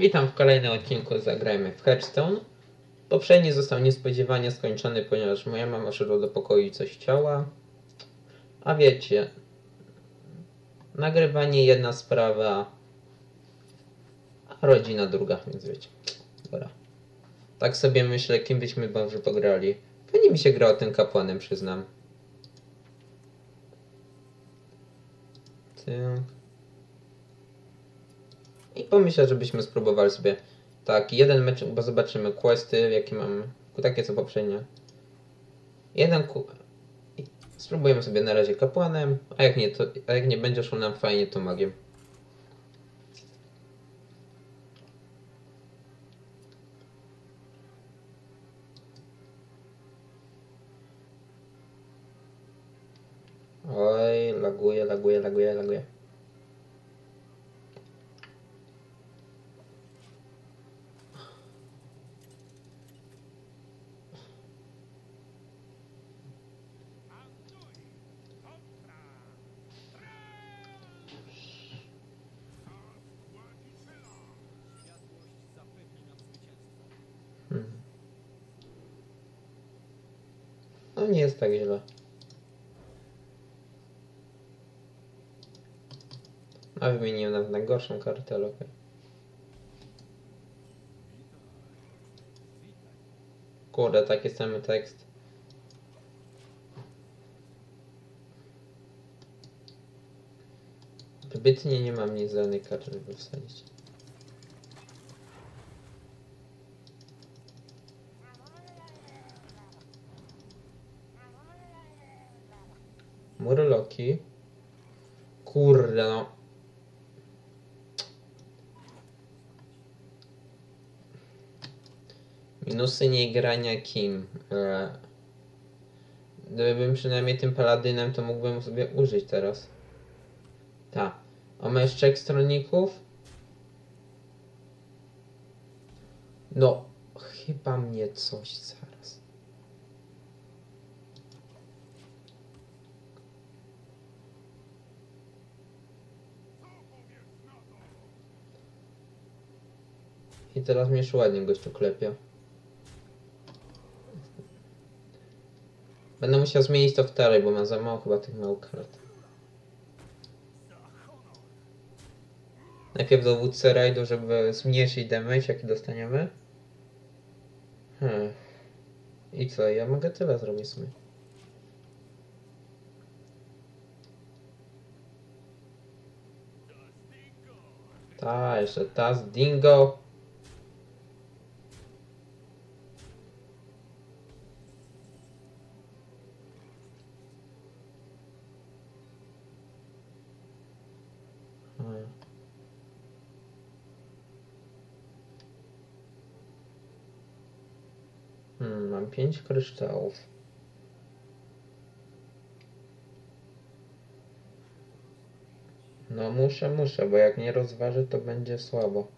Witam w kolejnym odcinku Zagrajmy w Hearthstone. Poprzedni został niespodziewanie skończony, ponieważ moja mama szedła do pokoju i coś chciała. A wiecie, nagrywanie jedna sprawa, a rodzina druga, więc wiecie. Dobra. Tak sobie myślę, kim byśmy może pograli. Fajnie mi się grało tym kapłanem, przyznam. Tak. I pomyślę, żebyśmy spróbowali sobie tak, jeden mecz, bo zobaczymy questy, jakie mam, takie co poprzednie. Jeden ku... Spróbujemy sobie na razie kapłanem, a jak nie, to, a jak nie będzie szło nam fajnie, to magiem. Oj, laguje, laguje, laguje, laguje. Hmm. No nie tak źle. A wymieniłem nawet na gorszą kartę, okej. Kurde, taki sam tekst. Zbytnie nie mam nic żadnej karty, żeby wsadzić. Murloki. Kurde no. Minusy niegrania kim? E, Gdybym przynajmniej tym paladynem, to mógłbym sobie użyć teraz. Ta. A ma jeszcze ekstroników? No, chyba mnie coś zaraz. I teraz mnie już ładnie gościu klepie. Będę musiał zmienić to w talej, bo mam za mało chyba tych mało kart. Najpierw dowódcę rajdu, żeby zmniejszyć damage, jaki dostaniemy. Hmm. I co? Ja mogę tyle zrobić sobie. Ta, jeszcze Taz Dingo. Hmm. Hmm, mam pięć kryształów. No muszę, muszę, bo jak nie rozważę, to będzie słabo.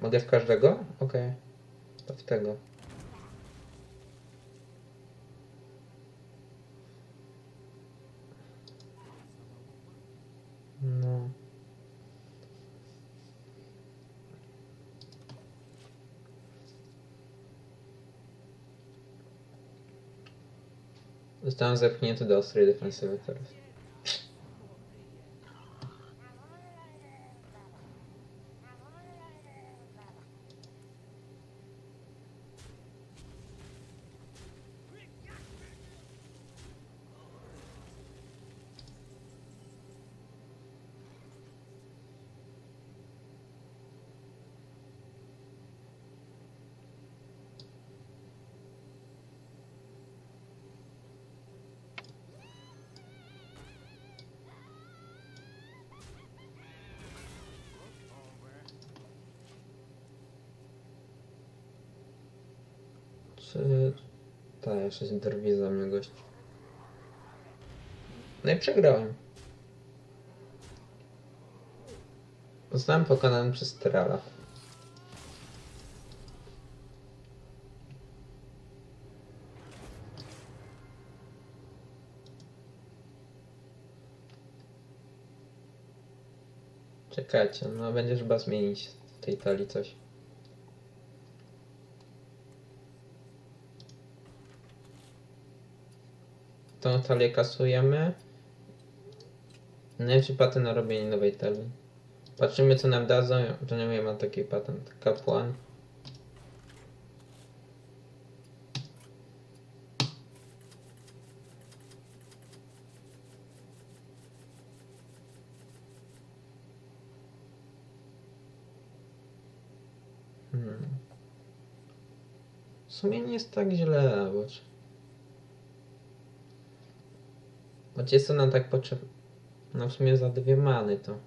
Mogę w każdego? Okej. To w tego. No. Zostałem zepchnięty do ostrej defensywy teraz. Czy... Ta, jeszcze się drwi za mnie gość. No i przegrałem. Zostałem pokonany przez Trala. Czekajcie, no będzie trzeba zmienić tej talii coś. Tą talię kasujemy. Najlepszy patent na robienie nowej talii. Patrzymy co nam dadzą, to nie mam taki patent. Kapłan. Hmm. W sumie nie jest tak źle, bo... Choć jest to nam tak potrzebne. No w sumie za dwie many to.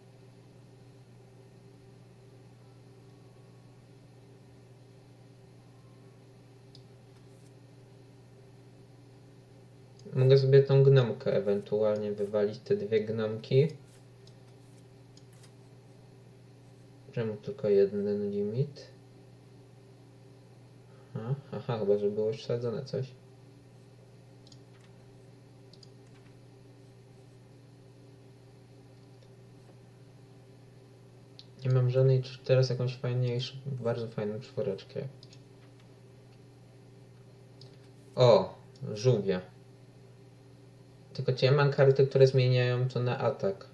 Mogę sobie tą gnomkę ewentualnie wywalić, te dwie gnomki. Czemu tylko jeden limit? Aha, aha, chyba, że było już wsadzone coś. Nie mam żadnej, teraz jakąś fajniejszą, bardzo fajną czworeczkę. O, żółwia. Tylko ja mam karty, które zmieniają to na atak?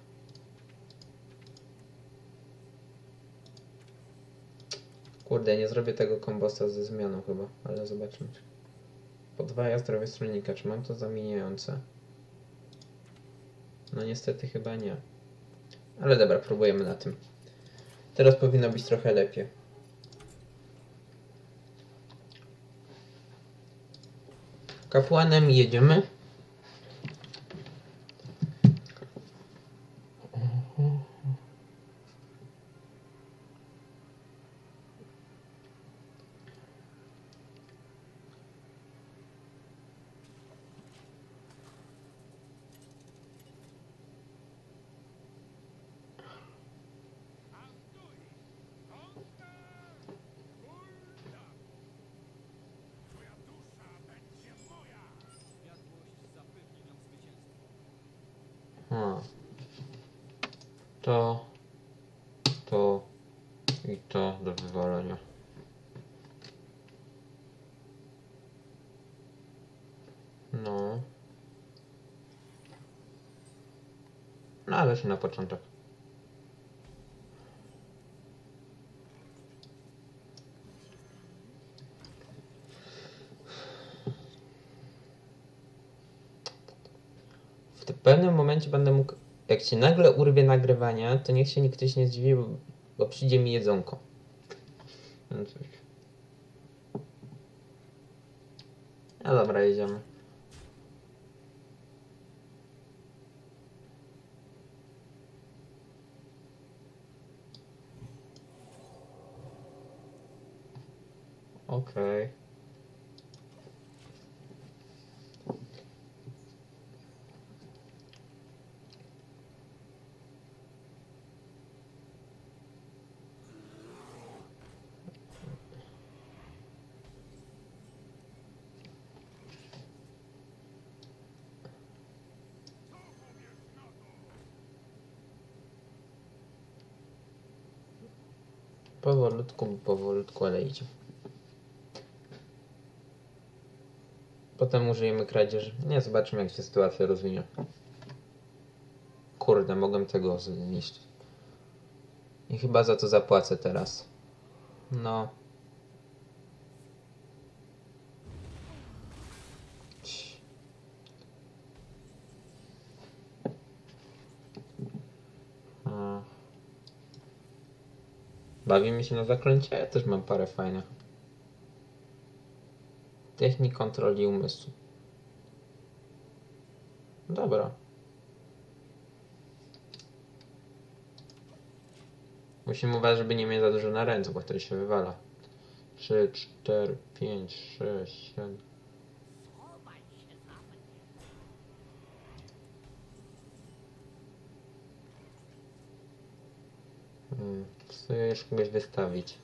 Kurde, nie zrobię tego kombosa ze zmianą chyba, ale zobaczmy. Podwaja zdrowie stronnika, czy mam to zamieniające? No niestety chyba nie. Ale dobra, próbujemy na tym. Teraz powinno być trochę lepiej. Kapłanem jedziemy. A. To, to i to do wywalenia. No. Ale się na początek. w pewnym momencie będę mógł, jak się nagle urwie nagrywania, to niech się nikt nie zdziwi, bo, bo przyjdzie mi jedzonko. No cóż. No dobra, jedziemy. Okej. Powolutku, powolutku, ale idzie. Potem użyjemy kradzieży. Nie, zobaczymy jak się sytuacja rozwinie. Kurde, mogłem tego zniszczyć. I chyba za to zapłacę teraz. No. Ć. A. Bawi mi się na zaklęcie? Ja też mam parę fajnych. Technik kontroli umysłu. Dobra. Musimy uważać, żeby nie mieć za dużo na ręce, bo wtedy się wywala. 3, 4, 5, 6, 7. Hmm. Chcę jeszcze kogoś wystawić.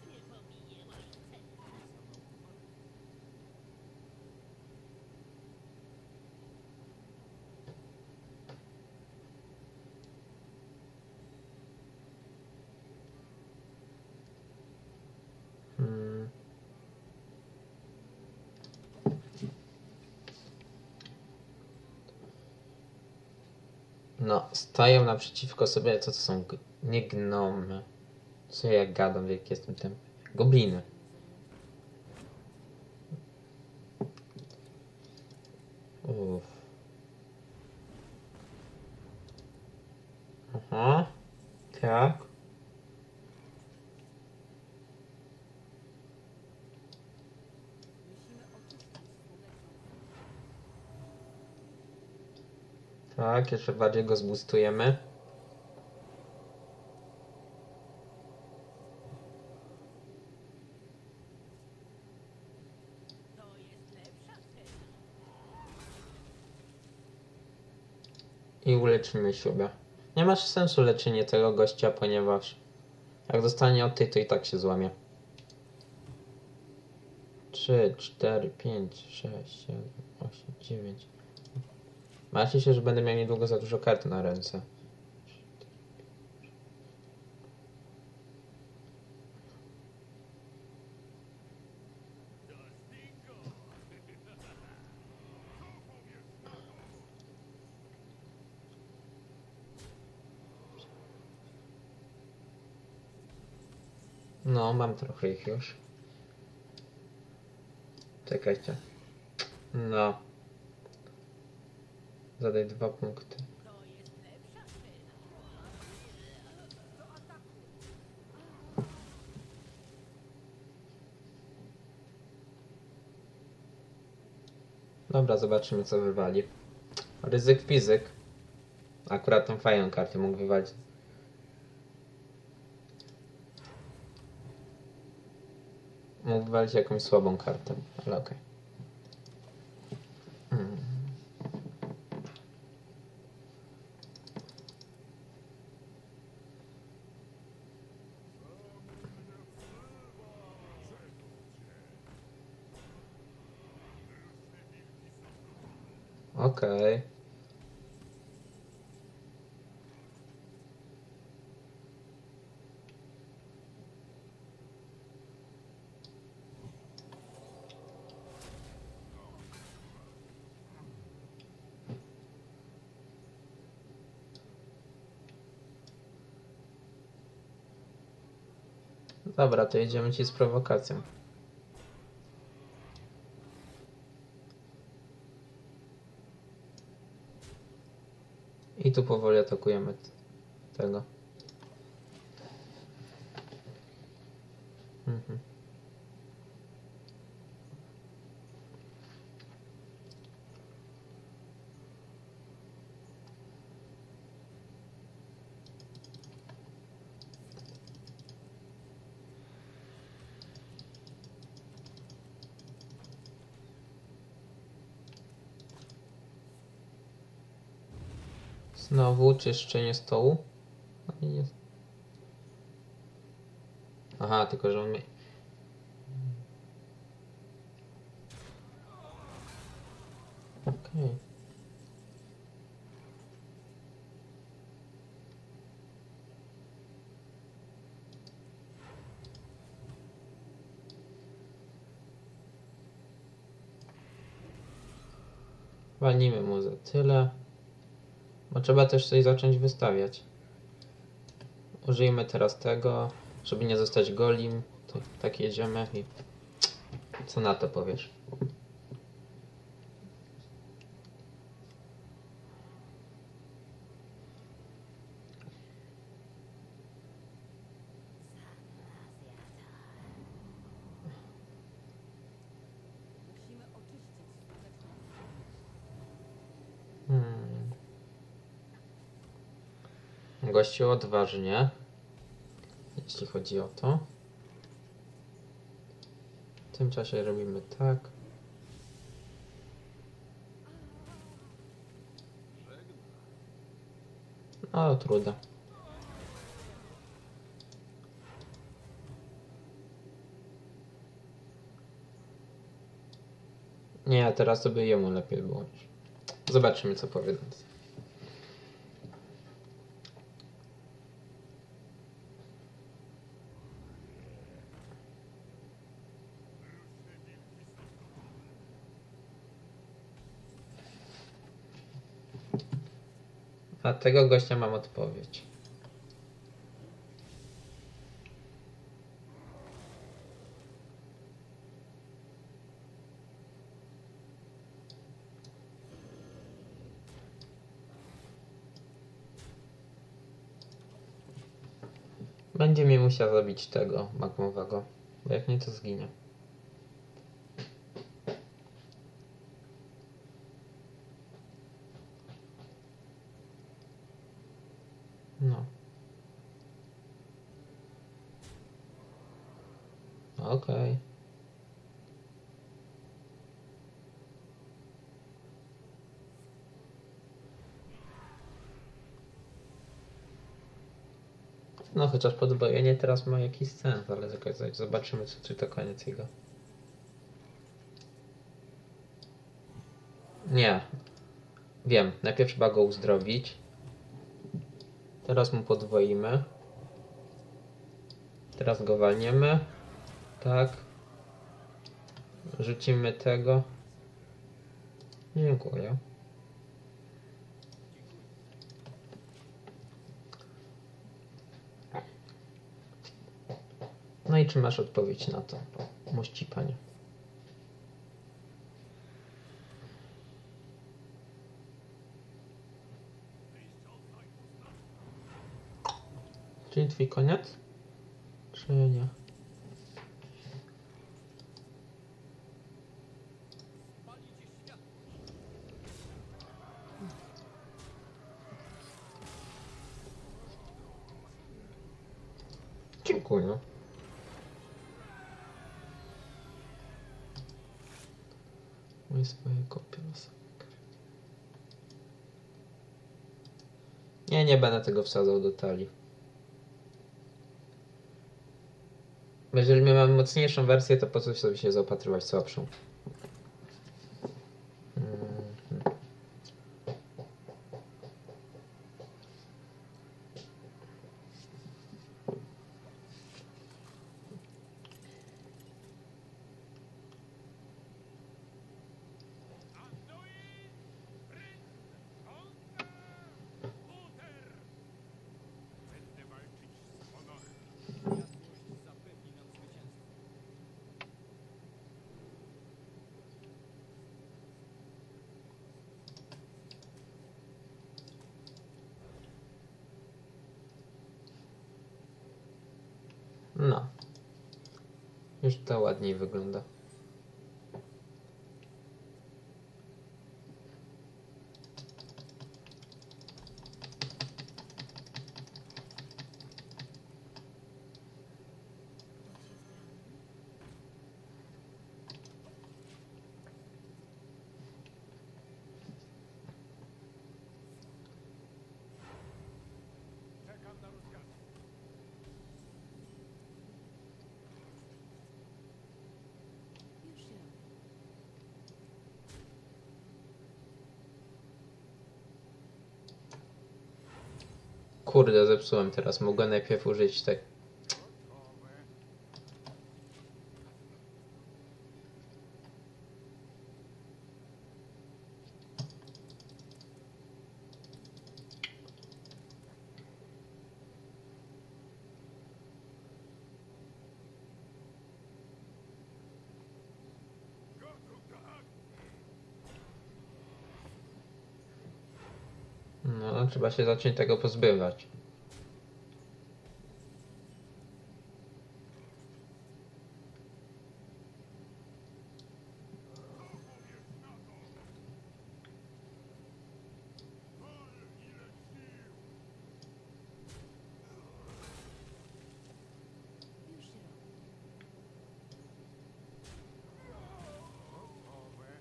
No, stają naprzeciwko sobie, co to są? Nie gnomy. Co ja gadam, jak jestem tym? Gobliny. Uff. Aha. Tak. Tak, jeszcze bardziej go zbustujemy. I uleczymy siebie. Nie masz sensu leczenie tego gościa, ponieważ jak dostanie od tej, to i tak się złamie. 3, 4, 5, 6, 7, 8, 9. Martwię się, że będę miał niedługo za dużo kart na ręce. No, mam trochę ich już. Czekajcie. No. Zadaj dwa punkty. Dobra, zobaczymy co wywali. Ryzyk fizyk. Akurat tą fajną kartę mógł wywalić. Mógł wywalić jakąś słabą kartę, ale okej. Mm. Okej. Dobra, to jedziemy ci z prowokacją. I tu powoli atakujemy tego. Mhm. Znowu czyszczenie stołu. No Aha, tylko że on mnie... Okej. Walnijmy mu za tyle. Bo trzeba też coś zacząć wystawiać. Użyjmy teraz tego, żeby nie zostać golim. To, tak jedziemy i... Co na to powiesz? Musimy oczyścić słoneczną Hmm. Gościu odważnie, jeśli chodzi o to. W tym czasie robimy tak. No, trudno. Nie, teraz to by jemu lepiej było. Zobaczymy, co powie. A tego gościa mam odpowiedź. Będzie mi musiał zabić tego magmowego, bo jak nie to zginie. No. Okej. No chociaż podwojenie teraz ma jakiś sens, ale zobaczymy co czy to koniec jego. Nie. Wiem, najpierw trzeba go uzdrowić. Teraz mu podwoimy. Teraz go walniemy. Tak. Rzucimy tego. Dziękuję. I czy masz odpowiedź na to? Mości panie. Czyli twój koniec? Czy nie? Nie, będę tego wsadzał do talii. Jeżeli my mamy mocniejszą wersję, to po co sobie się zaopatrywać słabszą? No. Już to ładniej wygląda. Czekam na rozkaz. Już się robi. Kurde, zepsułem teraz. Mogę najpierw użyć tak. Gotowe. Gotów do akcji. No, trzeba się zacząć tego pozbywać. Już się robi. Gotowe.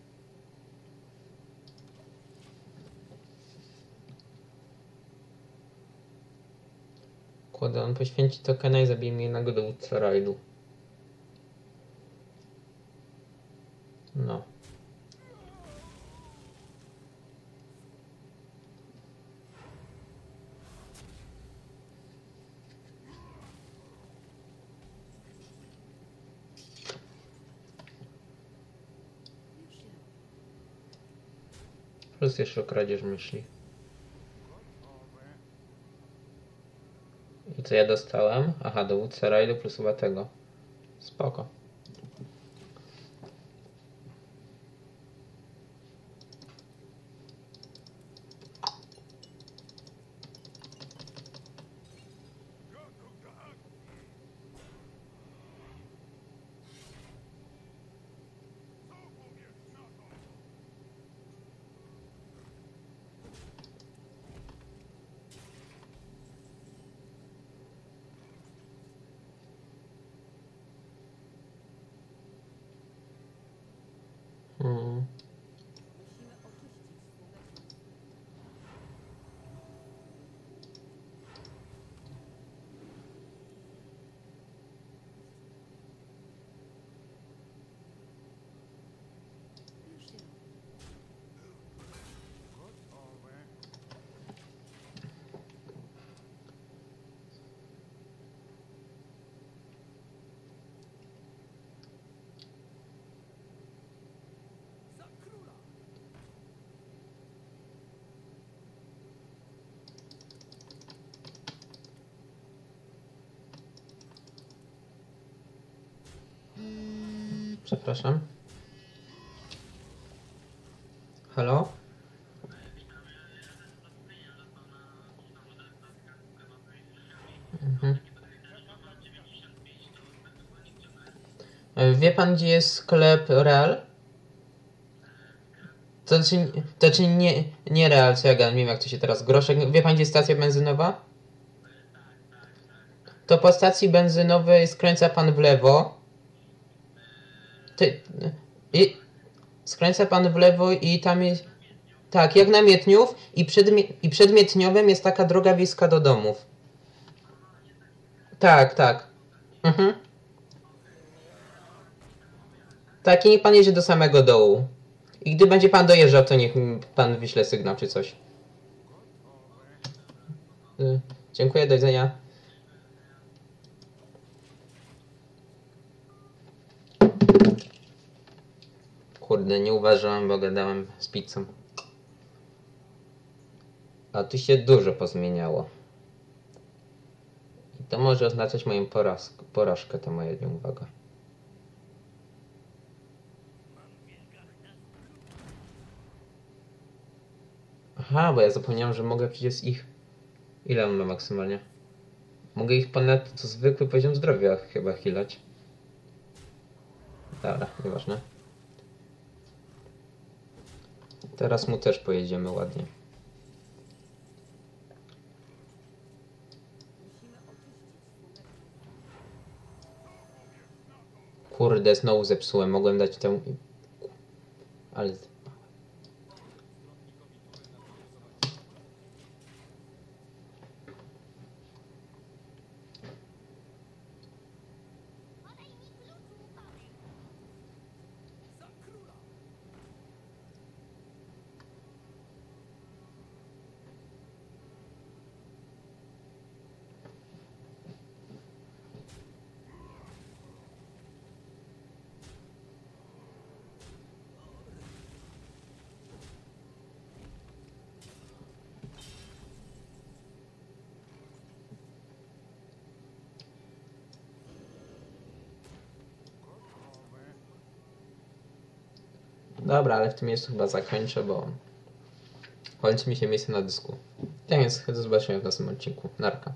Kurde, on poświęci tokena i zabije mi jednego dowódcę rajdu. No. Plus jeszcze kradzież myśli. Co ja dostałem? Aha, dowódca rajdu plus chyba tego. Spoko. Przepraszam. Halo? Mhm. Wie pan, gdzie jest sklep Real? To znaczy, to znaczy nie, nie Real, co ja gadam, nie wiem jak to się teraz, Groszek. Wie pan, gdzie jest stacja benzynowa? To po stacji benzynowej skręca pan w lewo. Ty, i, skręca pan w lewo i tam jest. Tak, jak na Mietniów i przed, i przed Mietniowem jest taka droga wiejska do domów. Tak, tak. Mhm. Tak, i niech pan jedzie do samego dołu. I gdy będzie pan dojeżdżał, to niech pan wyśle sygnał czy coś. Y, Dziękuję, do widzenia. Kurde, nie uważałem, bo gadałem z pizzą. A tu się dużo pozmieniało. I to może oznaczać moją porażkę, porażkę to moja nieuwaga. Aha, bo ja zapomniałem, że mogę przecież ich... Ile on ma maksymalnie? Mogę ich ponad to zwykły poziom zdrowia chyba healać. Dobra, nieważne. Teraz mu też pojedziemy ładnie. Kurde, znowu zepsułem. Mogłem dać tę... Ale... Dobra, ale w tym miejscu chyba zakończę, bo... Kończy mi się miejsce na dysku. Tak więc do zobaczenia w następnym odcinku. Narka.